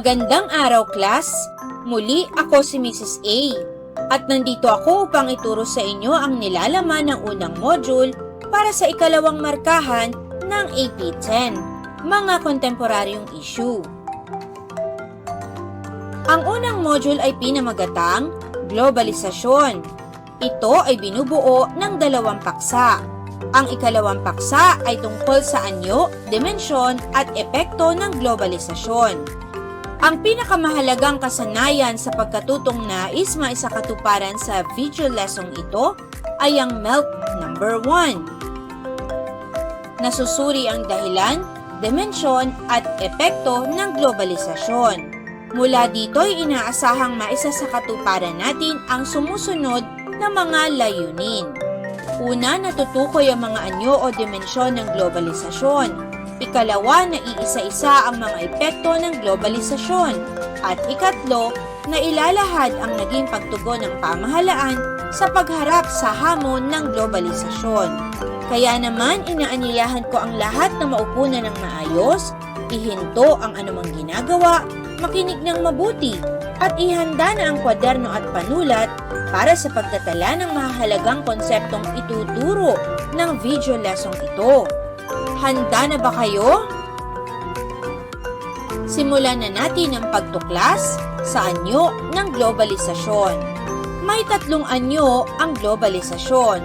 Magandang araw, class! Muli ako si Mrs. A. At nandito ako upang ituro sa inyo ang nilalaman ng unang module para sa ikalawang markahan ng AP10, mga kontemporaryong issue. Ang unang module ay pinamagatang Globalisasyon. Ito ay binubuo ng dalawang paksa. Ang ikalawang paksa ay tungkol sa anyo, dimensyon at epekto ng globalisasyon. Ang pinakamahalagang kasanayan sa pagkatutong nais maisakatuparan sa video lesson ito ay ang MELT number 1. Nasusuri ang dahilan, dimensyon at epekto ng globalisasyon. Mula dito ay inaasahang maisa sa katuparan natin ang sumusunod na mga layunin. Una, natutukoy ang mga anyo o dimensyon ng globalisasyon. Ikalawa, na iisa-isa ang mga epekto ng globalisasyon. At ikatlo, na ilalahad ang naging pagtugon ng pamahalaan sa pagharap sa hamon ng globalisasyon. Kaya naman, inaanyayahan ko ang lahat na maupo na ng maayos, ihinto ang anumang ginagawa, makinig ng mabuti, at ihanda na ang kwaderno at panulat para sa pagtatala ng mahalagang konseptong ituturo ng video lesson ito. Handa na ba kayo? Simulan na natin ang pagtuklas sa anyo ng globalisasyon. May tatlong anyo ang globalisasyon.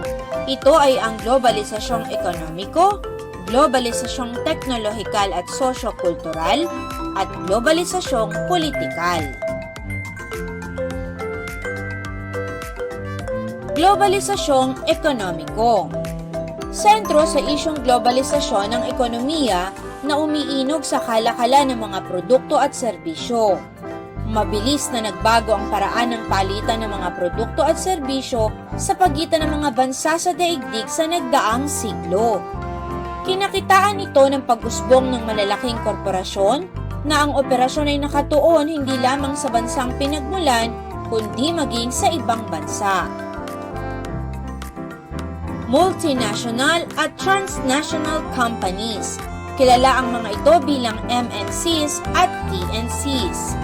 Ito ay ang globalisasyong ekonomiko, globalisasyong teknolohikal at sosyo-kultural, at globalisasyong politikal. Globalisasyong ekonomiko Sentro sa isyong globalisasyon ng ekonomiya na umiinog sa kalakala ng mga produkto at serbisyo. Mabilis na nagbago ang paraan ng palitan ng mga produkto at serbisyo sa pagitan ng mga bansa sa daigdig sa nagdaang siglo. Kinakitaan ito ng pag-usbong ng malalaking korporasyon na ang operasyon ay nakatuon hindi lamang sa bansang pinagmulan kundi maging sa ibang bansa. Multinational at transnational companies. Kilala ang mga ito bilang MNCs at TNCs.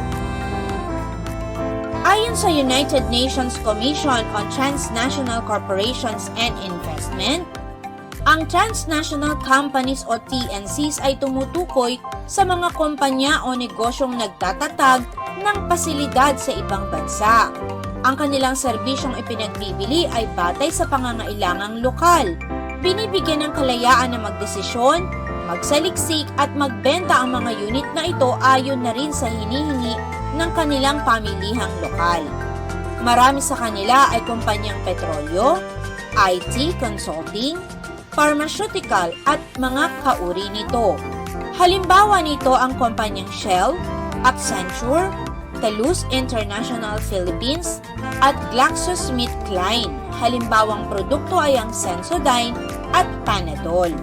Ayon sa United Nations Commission on Transnational Corporations and Investment, ang transnational companies o TNCs ay tumutukoy sa mga kumpanya o negosyong nagtatatag ng pasilidad sa ibang bansa. Ang kanilang serbisyong ipinagbibili ay batay sa pangangailangang lokal. Binibigyan ng kalayaan na magdesisyon, magsaliksik at magbenta ang mga unit na ito ayon na rin sa hinihingi ng kanilang pamilihang lokal. Marami sa kanila ay kumpanyang petrolyo, IT, consulting, pharmaceutical at mga kauri nito. Halimbawa nito ang kumpanyang Shell, Accenture, Telus International Philippines at GlaxoSmithKline. Halimbawang produkto ay ang Sensodyne at Panadol.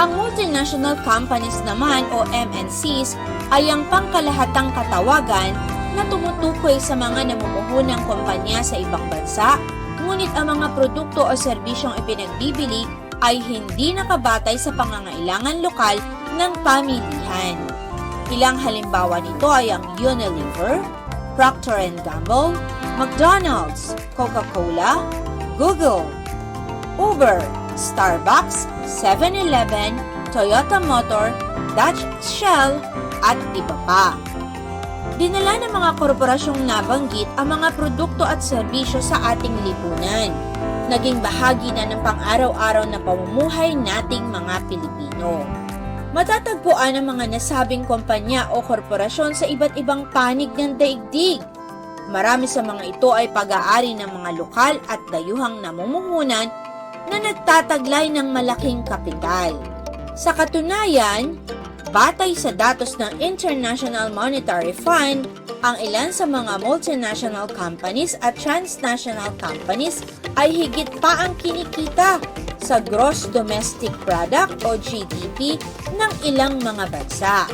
Ang multinational companies naman o MNCs ay ang pangkalahatang katawagan na tumutukoy sa mga namumuhunang kumpanya sa ibang bansa, ngunit ang mga produkto o serbisyong ipinagbibili ay hindi nakabatay sa pangangailangan lokal ng pamilihan. Ilang halimbawa nito ay ang Unilever, Procter Gamble, McDonald's, Coca-Cola, Google, Uber, Starbucks, 7-Eleven, Toyota Motor, Dutch Shell, at iba pa. Dinala ng mga korporasyong nabanggit ang mga produkto at serbisyo sa ating lipunan. Naging bahagi na ng pang-araw-araw na pamumuhay nating mga Pilipino. Matatagpuan ang mga nasabing kumpanya o korporasyon sa iba't ibang panig ng daigdig. Marami sa mga ito ay pag-aari ng mga lokal at dayuhang namumuhunan na nagtataglay ng malaking kapital. Sa katunayan, batay sa datos ng International Monetary Fund, ang ilan sa mga multinational companies at transnational companies ay higit pa ang kinikita sa gross domestic product o GDP ng ilang mga bansa.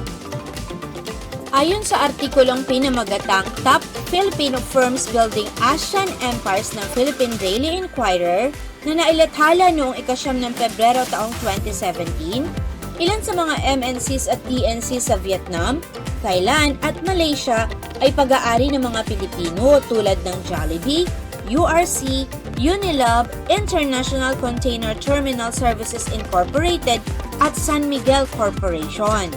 Ayon sa artikulong pinamagatang Top Filipino Firms Building Asian Empires ng Philippine Daily Inquirer na nailathala noong ikasyam ng Pebrero taong 2017, Ilan sa mga MNCs at TNCs sa Vietnam, Thailand at Malaysia ay pag-aari ng mga Pilipino tulad ng Jollibee, URC, Unilab, International Container Terminal Services Incorporated at San Miguel Corporation.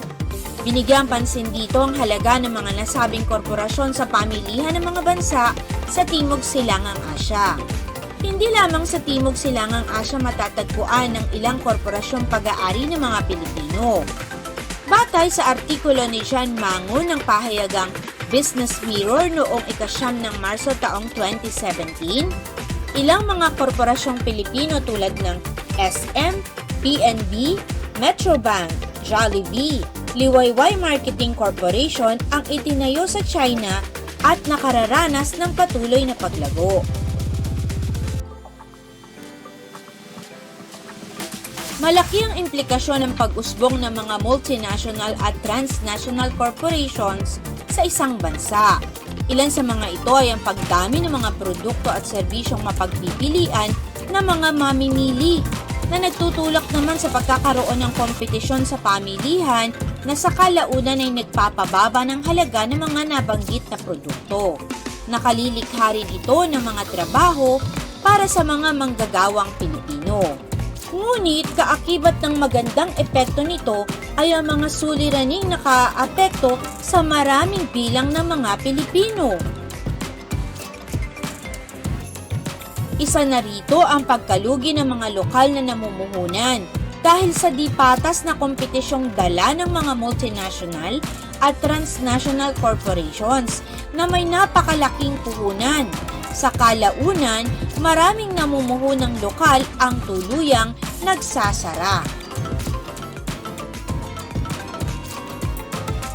Binigyang pansin dito ang halaga ng mga nasabing korporasyon sa pamilihan ng mga bansa sa Timog Silangang Asya. Hindi lamang sa Timog Silangang Asya matatagpuan ng ilang korporasyong pag-aari ng mga Pilipino. Batay sa artikulo ni John Mango ng pahayagang Business Mirror noong ikasyam ng Marso taong 2017, ilang mga korporasyong Pilipino tulad ng SM, PNB, Metrobank, Jollibee, Liwayway Marketing Corporation ang itinayo sa China at nakararanas ng patuloy na paglago. Malaki ang implikasyon ng pag-usbong ng mga multinational at transnational corporations sa isang bansa. Ilan sa mga ito ay ang pagdami ng mga produkto at serbisyong mapagpipilian ng mga mamimili na nagtutulak naman sa pagkakaroon ng kompetisyon sa pamilihan na sa kalaunan ay nagpapababa ng halaga ng mga nabanggit na produkto. Nakalilikha rin ito ng mga trabaho para sa mga manggagawang Pilipino. Ngunit kaakibat ng magandang epekto nito ay ang mga suliraning nakaapekto sa maraming bilang ng mga Pilipino. Isa na rito ang pagkalugi ng mga lokal na namumuhunan dahil sa di patas na kompetisyong dala ng mga multinational at transnational corporations na may napakalaking puhunan. Sa kalaunan, maraming namumuhunang lokal ang tuluyang nagsasara.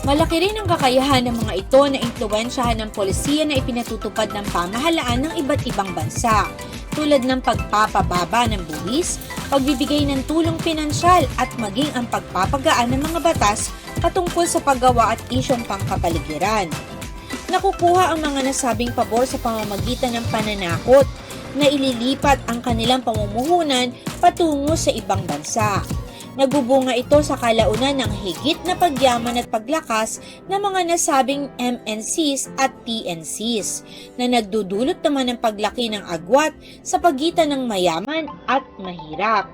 Malaki rin ang kakayahan ng mga ito na impluensyahan ng polisiya na ipinatutupad ng pamahalaan ng iba't ibang bansa, tulad ng pagpapababa ng buwis, pagbibigay ng tulong pinansyal at maging ang pagpapagaan ng mga batas patungkol sa paggawa at isyong pangkapaligiran. Nakukuha ang mga nasabing pabor sa pamamagitan ng pananakot na ililipat ang kanilang pamumuhunan patungo sa ibang bansa. Nagbubunga ito sa kalaunan ng higit na pagyaman at paglakas ng mga nasabing MNCs at TNCs na nagdudulot naman ng paglaki ng agwat sa pagitan ng mayaman at mahirap.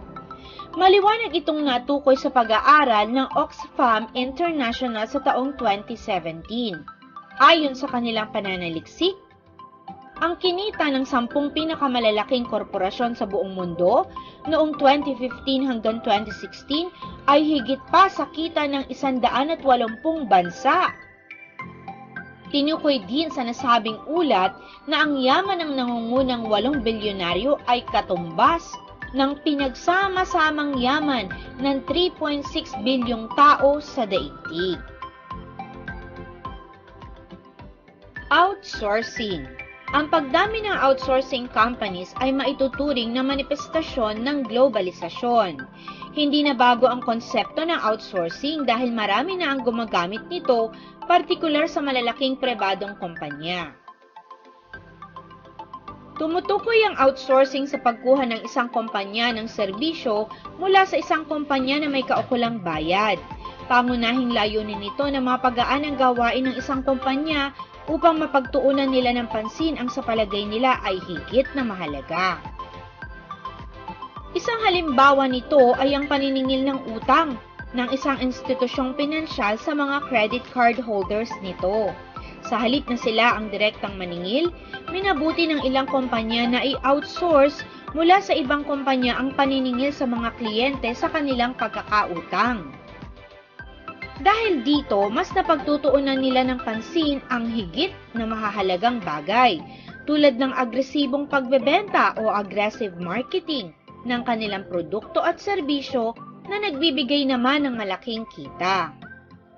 Maliwanag itong natukoy sa pag-aaral ng Oxfam International sa taong 2017. Ayon sa kanilang pananaliksik, ang kinita ng sampung pinakamalalaking korporasyon sa buong mundo noong 2015 hanggang 2016 ay higit pa sa kita ng 180 bansa. Tinukoy din sa nasabing ulat na ang yaman ng nangungunang 8 bilyonaryo ay katumbas ng pinagsama-samang yaman ng 3.6 bilyong tao sa daigdig. Outsourcing ang pagdami ng outsourcing companies ay maituturing na manifestasyon ng globalisasyon. Hindi na bago ang konsepto ng outsourcing dahil marami na ang gumagamit nito, partikular sa malalaking pribadong kumpanya. Tumutukoy ang outsourcing sa pagkuha ng isang kumpanya ng serbisyo mula sa isang kumpanya na may kaukulang bayad. Pangunahing layunin nito na mapagaan ang gawain ng isang kumpanya upang mapagtuunan nila ng pansin ang sa palagay nila ay higit na mahalaga. Isang halimbawa nito ay ang paniningil ng utang ng isang institusyong pinansyal sa mga credit card holders nito. Sa halip na sila ang direktang maningil, minabuti ng ilang kumpanya na i-outsource mula sa ibang kumpanya ang paniningil sa mga kliyente sa kanilang pagkakautang. Dahil dito, mas napagtutuunan nila ng pansin ang higit na mahahalagang bagay, tulad ng agresibong pagbebenta o aggressive marketing ng kanilang produkto at serbisyo na nagbibigay naman ng malaking kita.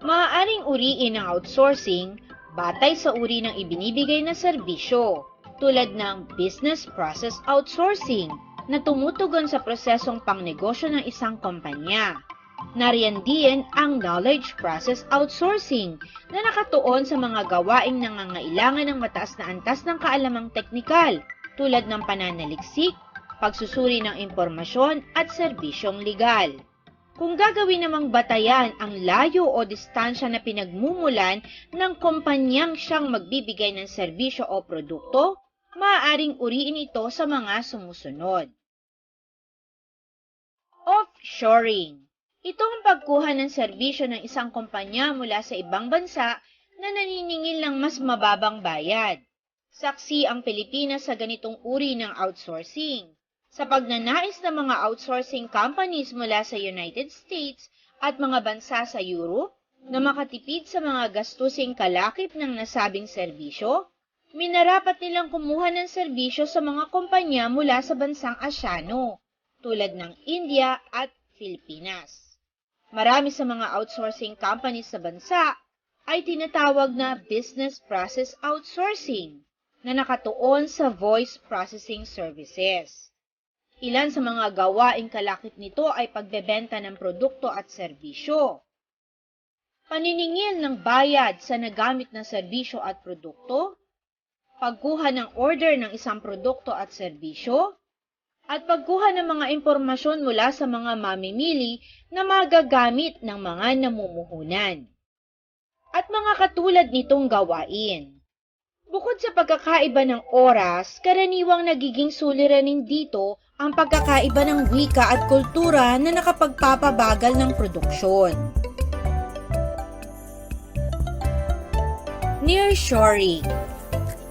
Maaaring uriin ang outsourcing batay sa uri ng ibinibigay na serbisyo, tulad ng business process outsourcing na tumutugon sa prosesong pangnegosyo ng isang kumpanya Nariyan din ang knowledge process outsourcing na nakatuon sa mga gawaing nangangailangan ng mataas na antas ng kaalamang teknikal tulad ng pananaliksik, pagsusuri ng impormasyon at serbisyong legal. Kung gagawin namang batayan ang layo o distansya na pinagmumulan ng kumpanyang siyang magbibigay ng serbisyo o produkto, maaaring uriin ito sa mga sumusunod. Offshoring Ito ang pagkuha ng serbisyo ng isang kumpanya mula sa ibang bansa na naniningil ng mas mababang bayad. Saksi ang Pilipinas sa ganitong uri ng outsourcing. Sa pagnanais ng mga outsourcing companies mula sa United States at mga bansa sa Europe na makatipid sa mga gastusing kalakip ng nasabing serbisyo, minarapat nilang kumuha ng serbisyo sa mga kumpanya mula sa bansang Asyano, tulad ng India at Pilipinas. Marami sa mga outsourcing companies sa bansa ay tinatawag na business process outsourcing na nakatuon sa voice processing services. Ilan sa mga gawaing kalakip nito ay pagbebenta ng produkto at serbisyo. Paniningil ng bayad sa nagamit na serbisyo at produkto, pagkuha ng order ng isang produkto at serbisyo, at pagkuha ng mga impormasyon mula sa mga mamimili na magagamit ng mga namumuhunan. At mga katulad nitong gawain. Bukod sa pagkakaiba ng oras, karaniwang nagiging suliranin dito ang pagkakaiba ng wika at kultura na nakapagpapabagal ng produksyon. Nearshoring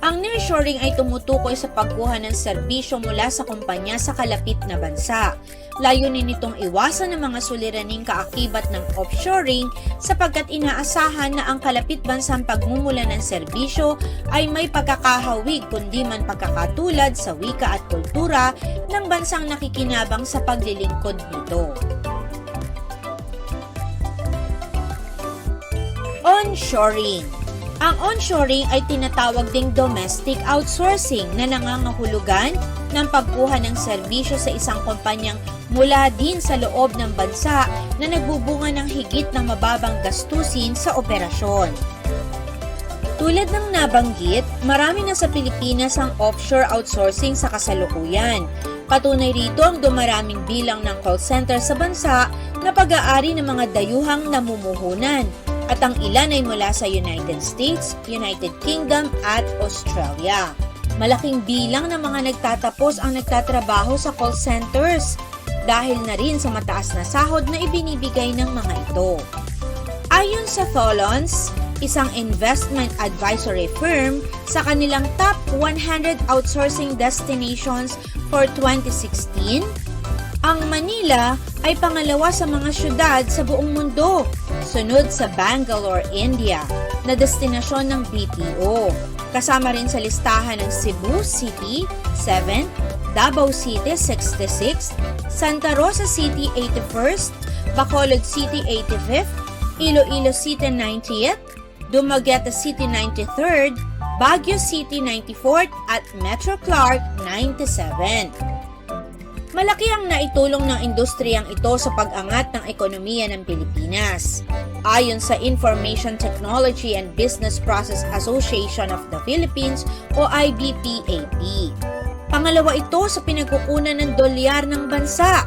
Ang nearshoring ay tumutukoy sa pagkuha ng serbisyo mula sa kumpanya sa kalapit na bansa. Layunin nitong iwasan ng mga suliraning kaakibat ng offshoring sapagkat inaasahan na ang kalapit bansang pagmumula ng serbisyo ay may pagkakahawig kundi man pagkakatulad sa wika at kultura ng bansang nakikinabang sa paglilingkod nito. Onshoring Ang onshoring ay tinatawag ding domestic outsourcing na nangangahulugan ng pagkuha ng serbisyo sa isang kumpanyang mula din sa loob ng bansa na nagbubunga ng higit na mababang gastusin sa operasyon. Tulad ng nabanggit, marami na sa Pilipinas ang offshore outsourcing sa kasalukuyan. Patunay rito ang dumaraming bilang ng call center sa bansa na pag-aari ng mga dayuhang namumuhunan at ang ilan ay mula sa United States, United Kingdom at Australia. Malaking bilang ng mga nagtatapos ang nagtatrabaho sa call centers dahil na rin sa mataas na sahod na ibinibigay ng mga ito. Ayon sa Tholons, isang investment advisory firm, sa kanilang top 100 outsourcing destinations for 2016, ang Manila ay pangalawa sa mga syudad sa buong mundo, sunod sa Bangalore, India, na destinasyon ng BPO. Kasama rin sa listahan ng Cebu City, 7, Davao City, 66, Santa Rosa City, 81st, Bacolod City, 85th, Iloilo City, 90th, Dumaguete City, 93rd, Baguio City, 94th, at Metro Clark, 97. Malaki ang naitulong ng industriyang ito sa pag-angat ng ekonomiya ng Pilipinas. Ayon sa Information Technology and Business Process Association of the Philippines o IBPAP. Pangalawa ito sa pinagkukunan ng dolyar ng bansa.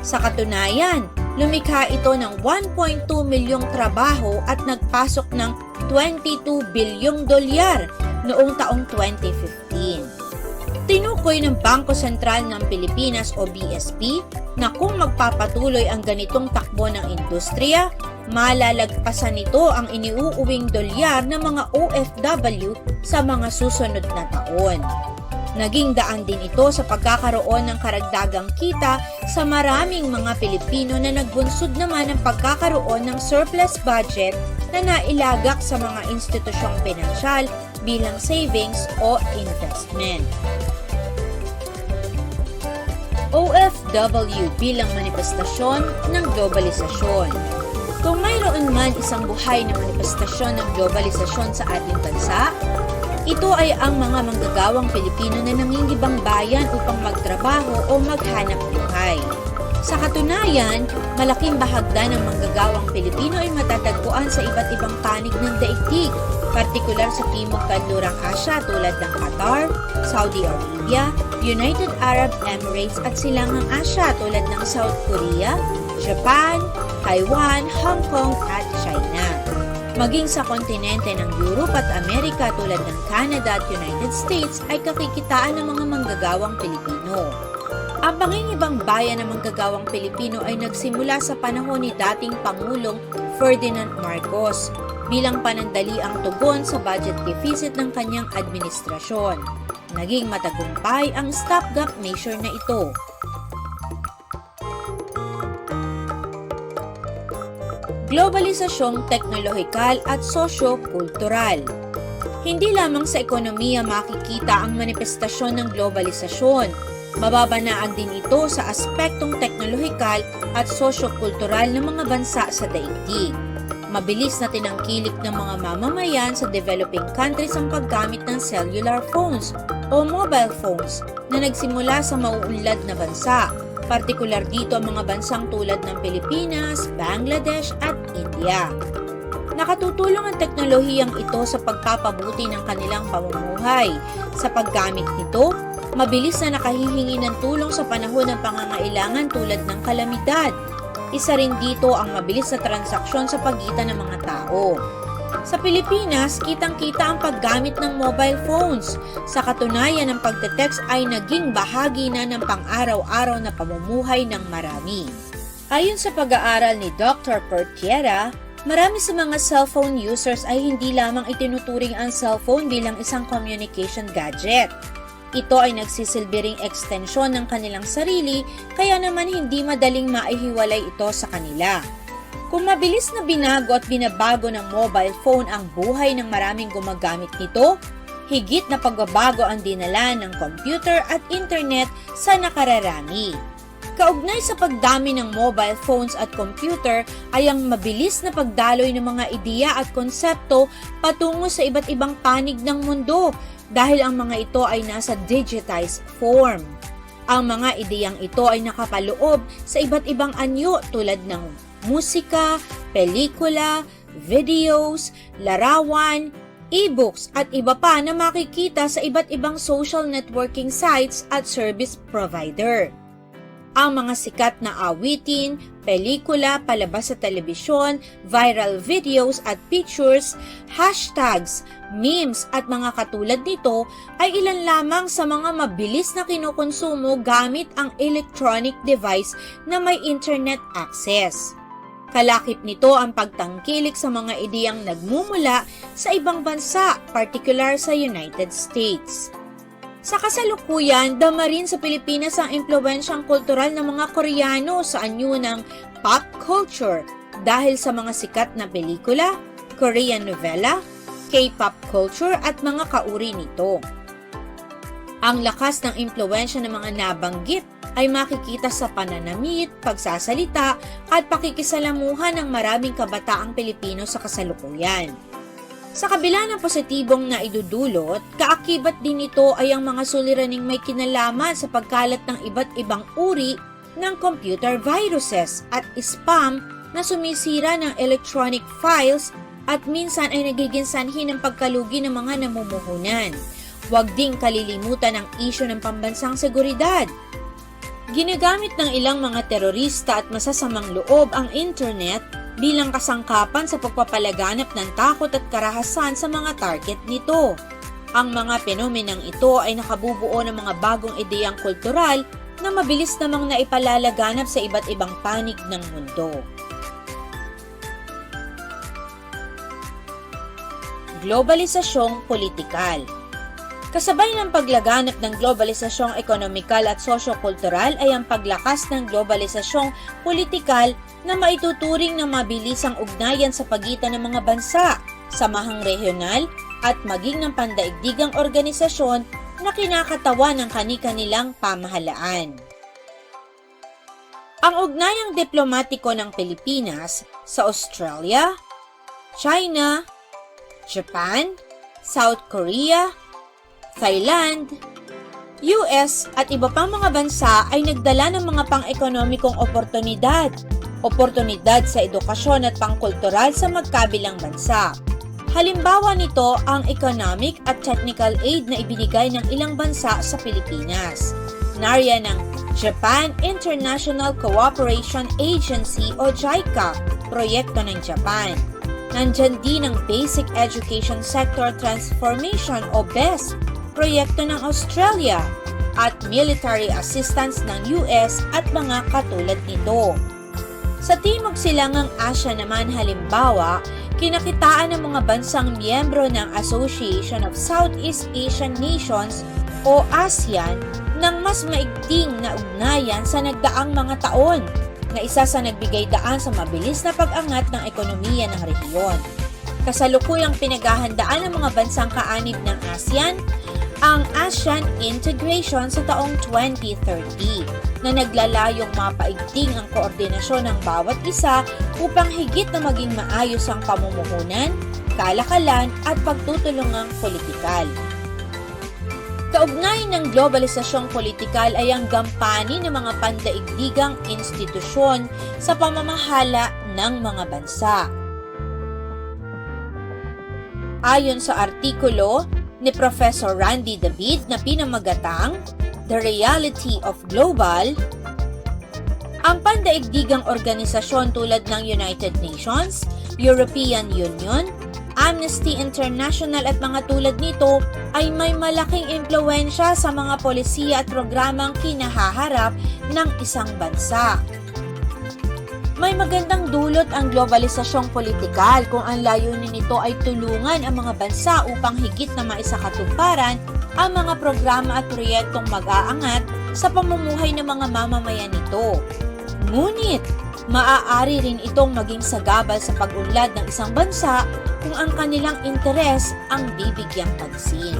Sa katunayan, lumikha ito ng 1.2 milyong trabaho at nagpasok ng 22 bilyong dolyar noong taong 2015. Tinukoy ng Bangko Sentral ng Pilipinas o BSP na kung magpapatuloy ang ganitong takbo ng industriya, malalagpasan nito ang iniuuwing dolyar ng mga OFW sa mga susunod na taon. Naging daan din ito sa pagkakaroon ng karagdagang kita sa maraming mga Pilipino na nagbunsod naman ng pagkakaroon ng surplus budget na nailagak sa mga institusyong pinansyal bilang savings o investment. OFW bilang manifestasyon ng globalisasyon. Kung mayroon man isang buhay na manifestasyon ng globalisasyon sa ating bansa, ito ay ang mga manggagawang Pilipino na nangingibang bayan upang magtrabaho o maghanap buhay. Sa katunayan, malaking bahagda ng manggagawang Pilipino ay matatagpuan sa iba't ibang panig ng daigdig, partikular sa Timog Kanlurang Asya tulad ng Qatar, Saudi Arabia, United Arab Emirates at Silangang Asya tulad ng South Korea, Japan, Taiwan, Hong Kong at China. Maging sa kontinente ng Europe at Amerika tulad ng Canada at United States ay kakikitaan ng mga manggagawang Pilipino. Ang pangingibang bayan ng manggagawang Pilipino ay nagsimula sa panahon ni dating Pangulong Ferdinand Marcos bilang panandaliang tugon sa budget deficit ng kanyang administrasyon. Naging matagumpay ang stopgap measure na ito. Globalisasyong teknolohikal at sosyo-kultural. Hindi lamang sa ekonomiya makikita ang manifestasyon ng globalisasyon, mababanaan din ito sa aspektong teknolohikal at sosyo-kultural ng mga bansa sa daigdig. Mabilis na tinangkilik ng mga mamamayan sa developing countries ang paggamit ng cellular phones o mobile phones na nagsimula sa mauunlad na bansa, partikular dito ang mga bansang tulad ng Pilipinas, Bangladesh at India. Nakatutulong ang teknolohiyang ito sa pagpapabuti ng kanilang pamumuhay. Sa paggamit nito, mabilis na nakahihingi ng tulong sa panahon ng pangangailangan tulad ng kalamidad. Isa rin dito ang mabilis na transaksyon sa pagitan ng mga tao. Sa Pilipinas, kitang-kita ang paggamit ng mobile phones. Sa katunayan, ang pagte-text ay naging bahagi na ng pang-araw-araw na pamumuhay ng marami. Ayon sa pag-aaral ni Dr. Pertiera, marami sa mga cellphone users ay hindi lamang itinuturing ang cellphone bilang isang communication gadget. Ito ay nagsisilbi ekstensyon ng kanilang sarili, kaya naman hindi madaling maihiwalay ito sa kanila. Kung mabilis na binago at binabago ng mobile phone ang buhay ng maraming gumagamit nito, higit na pagbabago ang dinala ng computer at internet sa nakararami. Kaugnay sa pagdami ng mobile phones at computer ay ang mabilis na pagdaloy ng mga ideya at konsepto patungo sa iba't ibang panig ng mundo dahil ang mga ito ay nasa digitized form. Ang mga ideyang ito ay nakapaloob sa iba't ibang anyo tulad ng musika, pelikula, videos, larawan, e-books at iba pa na makikita sa iba't ibang social networking sites at service provider. Ang mga sikat na awitin, pelikula, palabas sa telebisyon, viral videos at pictures, hashtags, memes at mga katulad nito ay ilan lamang sa mga mabilis na kinukonsumo gamit ang electronic device na may internet access. Kalakip nito ang pagtangkilik sa mga ideyang nagmumula sa ibang bansa, particular sa United States. Sa kasalukuyan, dama rin sa Pilipinas ang impluensyang kultural ng mga Koreano sa anyo ng pop culture dahil sa mga sikat na pelikula, Korean novela, K-pop culture at mga kauri nito. Ang lakas ng impluensya ng mga nabanggit ay makikita sa pananamit, pagsasalita at pakikisalamuhan ng maraming kabataang Pilipino sa kasalukuyan. Sa kabila ng positibong na idudulot, kaakibat din ito ay ang mga suliraning may kinalaman sa pagkalat ng iba't ibang uri ng computer viruses at spam na sumisira ng electronic files at minsan ay nagiging sanhi ng pagkalugi ng mga namumuhunan. Huwag ding kalilimutan ang isyo ng pambansang seguridad. Ginagamit ng ilang mga terorista at masasamang loob ang internet bilang kasangkapan sa pagpapalaganap ng takot at karahasan sa mga target nito. Ang mga fenomenang ito ay nakabubuo ng mga bagong ideyang kultural na mabilis namang naipalalaganap sa iba't ibang panig ng mundo. Globalisasyong politikal Kasabay ng paglaganap ng globalisasyong ekonomikal at sosyo-kultural ay ang paglakas ng globalisasyong politikal na maituturing na mabilis ang ugnayan sa pagitan ng mga bansa, samahang regional at maging ng pandaigdigang organisasyon na kinakatawa ng kani-kanilang pamahalaan. Ang ugnayang diplomatiko ng Pilipinas sa Australia, China, Japan, South Korea, Thailand, US at iba pang mga bansa ay nagdala ng mga pang-ekonomikong oportunidad, oportunidad sa edukasyon at pangkultural sa magkabilang bansa. Halimbawa nito ang economic at technical aid na ibinigay ng ilang bansa sa Pilipinas. Nariyan ang Japan International Cooperation Agency o JICA, proyekto ng Japan. Nandyan din ang Basic Education Sector Transformation o BEST, proyekto ng Australia, at military assistance ng US at mga katulad nito. Sa Timog Silangang Asya naman halimbawa, kinakitaan ng mga bansang miyembro ng Association of Southeast Asian Nations o ASEAN ng mas maigting na ugnayan sa nagdaang mga taon na isa sa nagbigay daan sa mabilis na pag-angat ng ekonomiya ng rehiyon. Kasalukuyang pinaghahandaan ng mga bansang kaanib ng ASEAN ang ASEAN Integration sa taong 2030 na naglalayong mapaigting ang koordinasyon ng bawat isa upang higit na maging maayos ang pamumuhunan, kalakalan at pagtutulungang politikal. Kaugnay ng globalisasyong politikal ay ang gampani ng mga pandaigdigang institusyon sa pamamahala ng mga bansa. Ayon sa artikulo ni Professor Randy David na pinamagatang The Reality of Global, ang pandaigdigang organisasyon tulad ng United Nations, European Union, Amnesty International at mga tulad nito ay may malaking impluensya sa mga polisiya at programang kinahaharap ng isang bansa. May magandang dulot ang globalisasyong politikal kung ang layunin nito ay tulungan ang mga bansa upang higit na maisakatuparan ang mga programa at proyektong mag-aangat sa pamumuhay ng mga mamamayan nito. Ngunit, maaari rin itong maging sagabal sa pag-unlad ng isang bansa kung ang kanilang interes ang bibigyang pansin.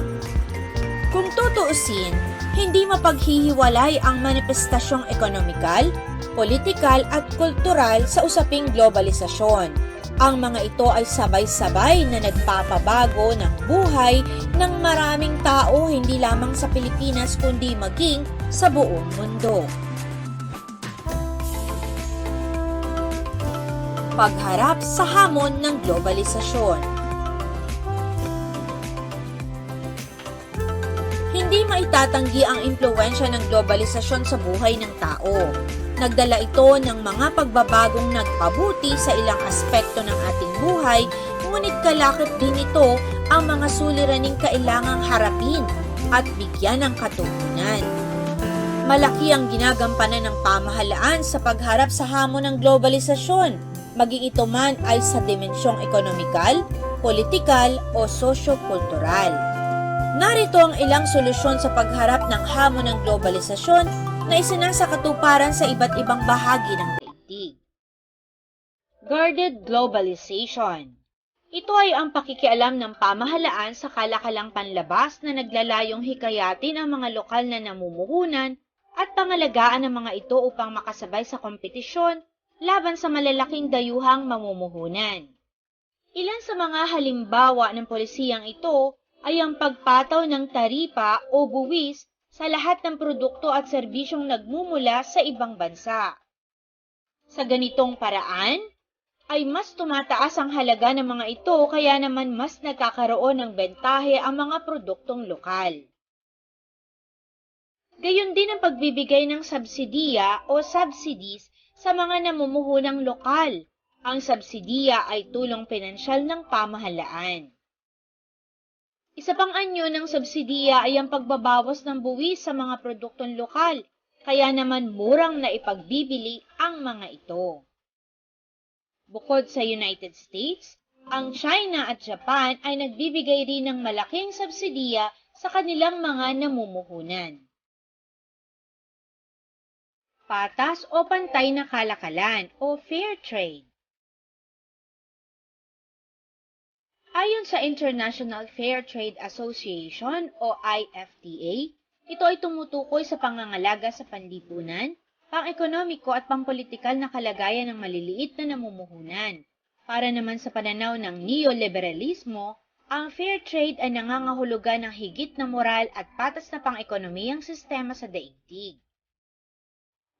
Kung tutuusin, hindi mapaghihiwalay ang manifestasyong ekonomikal, politikal at kultural sa usaping globalisasyon. Ang mga ito ay sabay-sabay na nagpapabago ng buhay ng maraming tao hindi lamang sa Pilipinas kundi maging sa buong mundo. Pagharap sa hamon ng globalisasyon Hindi maitatanggi ang impluensya ng globalisasyon sa buhay ng tao. Nagdala ito ng mga pagbabagong nagpabuti sa ilang aspekto ng ating buhay, ngunit kalakip din ito ang mga suliraning kailangang harapin at bigyan ng katugunan. Malaki ang ginagampanan ng pamahalaan sa pagharap sa hamon ng globalisasyon, maging ito man ay sa dimensyong ekonomikal, politikal o sosyo-kultural. Narito ang ilang solusyon sa pagharap ng hamon ng globalisasyon na isinasakatuparan sa iba't ibang bahagi ng daigdig. Guarded Globalization Ito ay ang pakikialam ng pamahalaan sa kalakalang panlabas na naglalayong hikayatin ang mga lokal na namumuhunan at pangalagaan ng mga ito upang makasabay sa kompetisyon laban sa malalaking dayuhang mamumuhunan. Ilan sa mga halimbawa ng polisiyang ito ay ang pagpataw ng taripa o buwis sa lahat ng produkto at serbisyong nagmumula sa ibang bansa. Sa ganitong paraan, ay mas tumataas ang halaga ng mga ito kaya naman mas nagkakaroon ng bentahe ang mga produktong lokal. Gayon din ang pagbibigay ng subsidiya o subsidies sa mga namumuhunang lokal. Ang subsidiya ay tulong pinansyal ng pamahalaan. Isa pang anyo ng subsidiya ay ang pagbabawas ng buwis sa mga produktong lokal, kaya naman murang na ipagbibili ang mga ito. Bukod sa United States, ang China at Japan ay nagbibigay rin ng malaking subsidiya sa kanilang mga namumuhunan. Patas o pantay na kalakalan o fair trade. Ayon sa International Fair Trade Association o IFTA, ito ay tumutukoy sa pangangalaga sa panlipunan, pang-ekonomiko at pang-politikal na kalagayan ng maliliit na namumuhunan. Para naman sa pananaw ng neoliberalismo, ang fair trade ay nangangahulugan ng higit na moral at patas na pang-ekonomiyang sistema sa daigdig.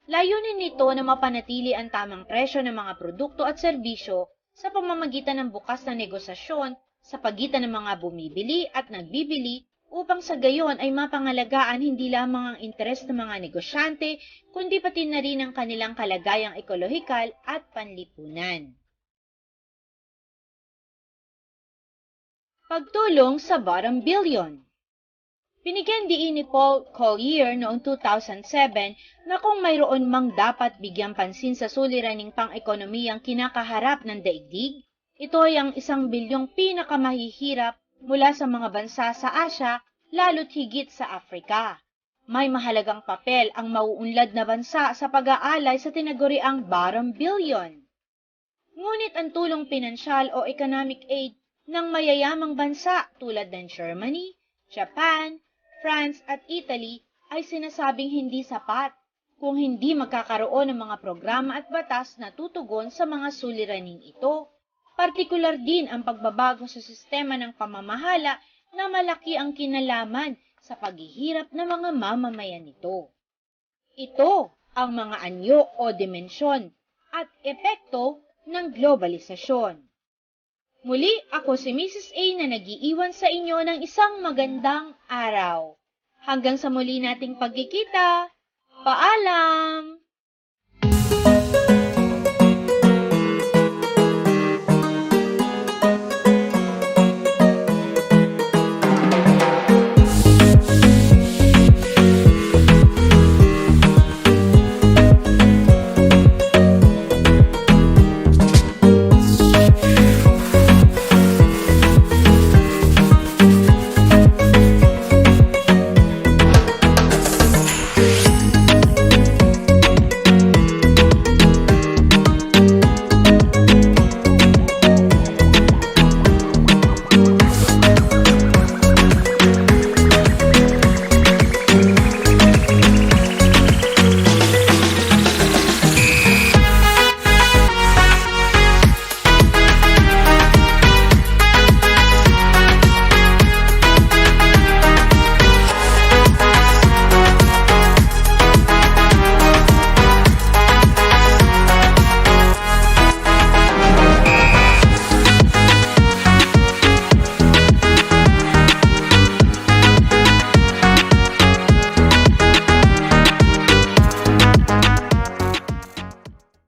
Layunin nito na mapanatili ang tamang presyo ng mga produkto at serbisyo sa pamamagitan ng bukas na negosasyon sa pagitan ng mga bumibili at nagbibili upang sa gayon ay mapangalagaan hindi lamang ang interes ng mga negosyante, kundi pati na rin ang kanilang kalagayang ekolohikal at panlipunan. Pagtulong sa bottom billion Binigyan diin ni Paul Collier noong 2007 na kung mayroon mang dapat bigyang pansin sa suliraning pang-ekonomiyang kinakaharap ng daigdig, ito ay ang isang bilyong pinakamahihirap mula sa mga bansa sa Asya, lalo't higit sa Afrika. May mahalagang papel ang mauunlad na bansa sa pag-aalay sa tinaguriang bottom billion. Ngunit ang tulong pinansyal o economic aid ng mayayamang bansa tulad ng Germany, Japan, France at Italy ay sinasabing hindi sapat kung hindi magkakaroon ng mga programa at batas na tutugon sa mga suliraning ito. Partikular din ang pagbabago sa sistema ng pamamahala na malaki ang kinalaman sa paghihirap ng mga mamamayan nito. Ito ang mga anyo o dimensyon at epekto ng globalisasyon. Muli, ako si Mrs. A na nagiiwan sa inyo ng isang magandang araw. Hanggang sa muli nating pagkikita, paalam!